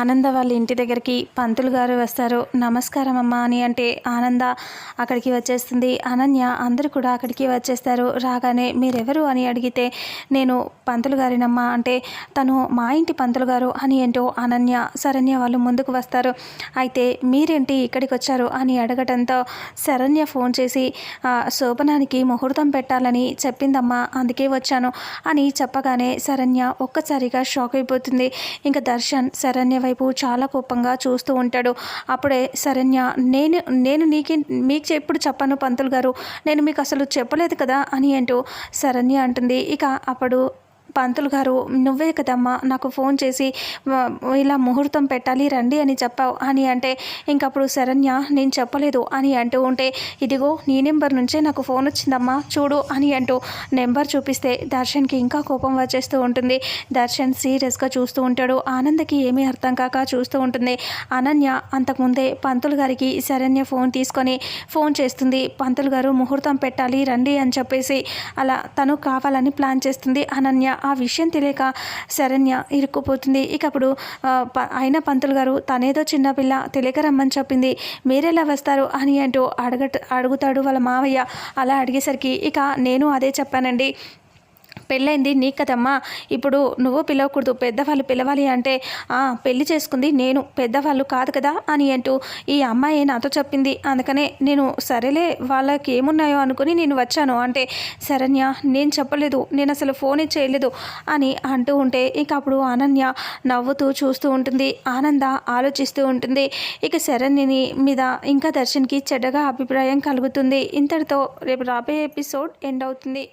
ఆనంద వాళ్ళ ఇంటి దగ్గరికి పంతులు గారు వస్తారు. నమస్కారం అమ్మా అని అంటే ఆనంద అక్కడికి వచ్చేస్తుంది. అనన్య అందరూ కూడా అక్కడికి వచ్చేస్తారు. రాగానే మీరెవరు అని అడిగితే నేను పంతులు గారినమ్మా అంటే తను మా ఇంటి పంతులు గారు అని ఏంటో అనన్య శరణ్య వాళ్ళు ముందుకు వస్తారు. అయితే మీరేంటి ఇక్కడికి వచ్చారు అని అడగటంతో శరణ్య ఫోన్ చేసి శోభనానికి ముహూర్తం పెట్టాలని చెప్పిందమ్మా అందుకే వచ్చాను అని చెప్పగానే శరణ్య ఒక్కసారిగా షాక్ అయిపోతుంది. ఇంకా దర్శన్ శరణ్య వైపు చాలా కోపంగా చూస్తూ ఉంటాడు. అప్పుడే శరణ్య నేను నేను నీకి మీకు ఎప్పుడు చెప్పాను పంతులు గారు. నేను మీకు అసలు చెప్పలేదు కదా అని అంటూ శరణ్య అంటుంది. ఇక అప్పుడు పంతులు గారు నువ్వే కదమ్మా నాకు ఫోన్ చేసి ఇలా ముహూర్తం పెట్టాలి రండి అని చెప్పావు. అని అంటే ఇంకప్పుడు శరణ్య నేను చెప్పలేదు అని అంటూ ఉంటే ఇదిగో నీ నెంబర్ నుంచే నాకు ఫోన్ వచ్చిందమ్మా చూడు అని అంటూ నెంబర్ చూపిస్తే దర్శన్కి ఇంకా కోపం వచ్చేస్తూ ఉంటుంది. దర్శన్ సీరియస్గా చూస్తూ ఉంటాడు. ఆనందకి ఏమీ అర్థం కాక చూస్తూ ఉంటుంది. అనన్య అంతకుముందే పంతులు గారికి శరణ్య ఫోన్ తీసుకొని ఫోన్ చేస్తుంది. పంతులు గారు ముహూర్తం పెట్టాలి రండి అని చెప్పేసి అలా తను కావాలని ప్లాన్ చేస్తుంది అనన్య ఆ విషయం తెలియక శరణ్య ఇరుక్కుపోతుంది. ఇక అప్పుడు అయిన పంతులు గారు తనేదో చిన్నపిల్ల తెలియక రమ్మని చెప్పింది. మీరెలా వస్తారు? అని అంటూ అడగట అడుగుతాడు వాళ్ళ మావయ్య. అలా అడిగేసరికి ఇక నేను అదే చెప్పానండి. పెళ్ళైంది నీ కదమ్మా. ఇప్పుడు నువ్వు పిలవకూడదు పెద్దవాళ్ళు పిలవాలి అంటే "ఆ, పెళ్ళి చేసుకుంది నేను పెద్దవాళ్ళు కాదు కదా అని అంటూ ఈ అమ్మాయి నాతో చెప్పింది. అందుకనే నేను సరేలే వాళ్ళకి ఏమున్నాయో అనుకుని నేను వచ్చాను. అంటే శరణ్య నేను చెప్పలేదు నేను అసలు ఫోన్ చేయలేదు అని అంటూ ఉంటే ఇక అప్పుడు అనన్య నవ్వుతూ చూస్తూ ఉంటుంది. ఆనంద ఆలోచిస్తూ ఉంటుంది. ఇక శరణ్యని మీద ఇంకా దర్శన్కి చెడ్డగా అభిప్రాయం కలుగుతుంది. ఇంతటితో రేపు రాబోయే ఎపిసోడ్ ఎండ్ అవుతుంది.